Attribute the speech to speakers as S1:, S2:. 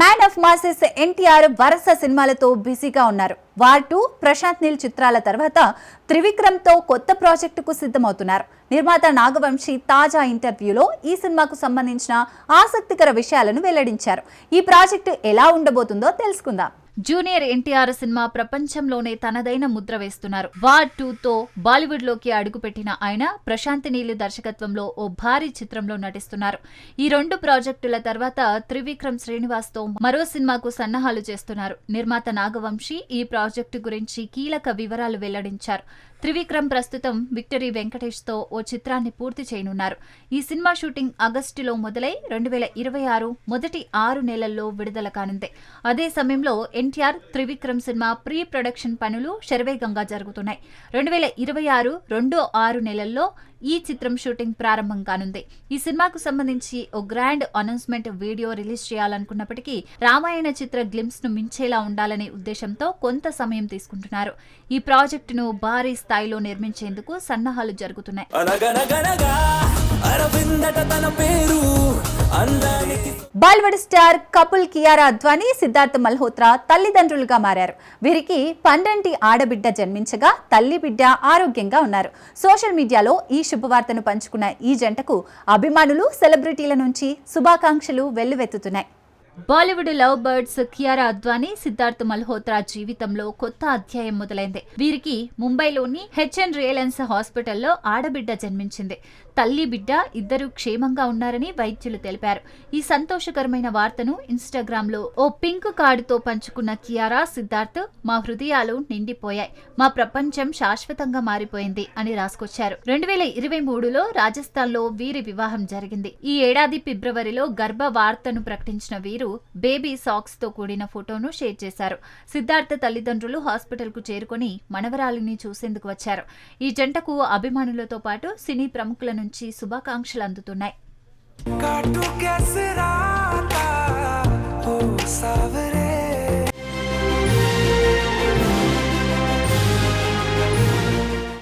S1: Man of masses NTR వరుస సినిమాలతో బిజీగా ఉన్నారు. వార్ టూ ప్రశాంత్ నీల్ చిత్రాల తర్వాత త్రివిక్రమ్తో కొత్త ప్రాజెక్టుకు సిద్ధమవుతున్నారు. నిర్మాత నాగవంశి తాజా ఇంటర్వ్యూలో ఈ సినిమాకు సంబంధించిన ఆసక్తికర విషయాలను వెల్లడించారు. ఈ ప్రాజెక్టు ఎలా ఉండబోతుందో తెలుసుకుందాం. జూనియర్ ఎన్టీఆర్ సినిమా ప్రపంచంలోనే తనదైన ముద్ర వేస్తున్నారు. వార్ టూ తో బాలీవుడ్లోకి అడుగుపెట్టిన ఆయన ప్రశాంత్ నీలి దర్శకత్వంలో ఓ భారీ చిత్రంలో నటిస్తున్నారు. ఈ రెండు ప్రాజెక్టుల తర్వాత త్రివిక్రమ్ శ్రీనివాస్తో మరో సినిమాకు సన్నాహాలు చేస్తున్నారు. నిర్మాత నాగవంశి ఈ ప్రాజెక్టు గురించి కీలక వివరాలు వెల్లడించారు. త్రివిక్రమ్ ప్రస్తుతం విక్టరీ వెంకటేష్తో ఓ చిత్రాన్ని పూర్తి చేయనున్నారు. ఈ సినిమా షూటింగ్ ఆగస్టులో మొదలై రెండు వేల ఇరవై ఆరు మొదటి ఆరు నెలల్లో విడుదల కానుంది. అదే సమయంలో NTR Trivikram cinema pre production పనులు శరవేగంగా జరుగుతున్నాయి. రెండు వేల ఇరవై ఆరు రెండు ఆరు నెలల్లో ఈ చిత్రం షూటింగ్ ప్రారంభం కానుంది. ఈ సినిమాకు సంబంధించి ఓ గ్రాండ్ అనౌన్స్మెంట్ వీడియో రిలీజ్ చేయాలనుకున్నప్పటికీ రామాయణ చిత్ర గ్లిమ్స్ను మించేలా ఉండాలనే ఉద్దేశంతో కొంత సమయం తీసుకుంటున్నారు. ఈ ప్రాజెక్టును భారీ స్థాయిలో నిర్మించేందుకు సన్నాహాలు జరుగుతున్నాయి.
S2: అనగనగనగా అరవిందట తన పేరు అందానికి
S1: బాలీవుడ్ స్టార్ కపుల్ కియారా అద్వానీ సిద్ధార్థ్ మల్హోత్రా తల్లిదండ్రులుగా మారారు. వీరికి పండంటి ఆడబిడ్డ జన్మించగా తల్లి బిడ్డ ఆరోగ్యంగా ఉన్నారు. సోషల్ మీడియాలో ఈ శుభవార్తను పంచుకున్న ఈ జంటకు అభిమానులు సెలబ్రిటీల నుంచి శుభాకాంక్షలు వెల్లువెత్తుతున్నాయి. బాలీవుడ్ లవ్ బర్డ్స్ కియారా అద్వానీ సిద్ధార్థ్ మల్హోత్రా జీవితంలో కొత్త అధ్యాయం మొదలైంది. వీరికి ముంబైలోని హెచ్ఎన్ రియలెన్స్ హాస్పిటల్లో ఆడబిడ్డ జన్మించింది. తల్లి బిడ్డ ఇద్దరు క్షేమంగా ఉన్నారని వైద్యులు తెలిపారు. ఈ సంతోషకరమైన వార్తను ఇన్స్టాగ్రామ్లో ఓ పింక్ కార్డుతో పంచుకున్న కియారా సిద్ధార్థ్ మా హృదయాలు నిండిపోయాయి. మా ప్రపంచం శాశ్వతంగా మారిపోయింది అని రాసుకొచ్చారు. రెండు వేల ఇరవై మూడులో రాజస్థాన్లో వీరి వివాహం జరిగింది. ఈ ఏడాది ఫిబ్రవరిలో గర్భ వార్తను ప్రకటించిన వీరు బేబీ సాక్స్తో కూడిన ఫోటోను షేర్ చేశారు. సిద్ధార్థ తల్లిదండ్రులు హాస్పిటల్కు చేరుకొని మనవరాలిని చూసేందుకు వచ్చారు. ఈ జంటకు అభిమానులతో పాటు సినీ ప్రముఖుల నుంచి శుభాకాంక్షలు అందుతున్నాయి.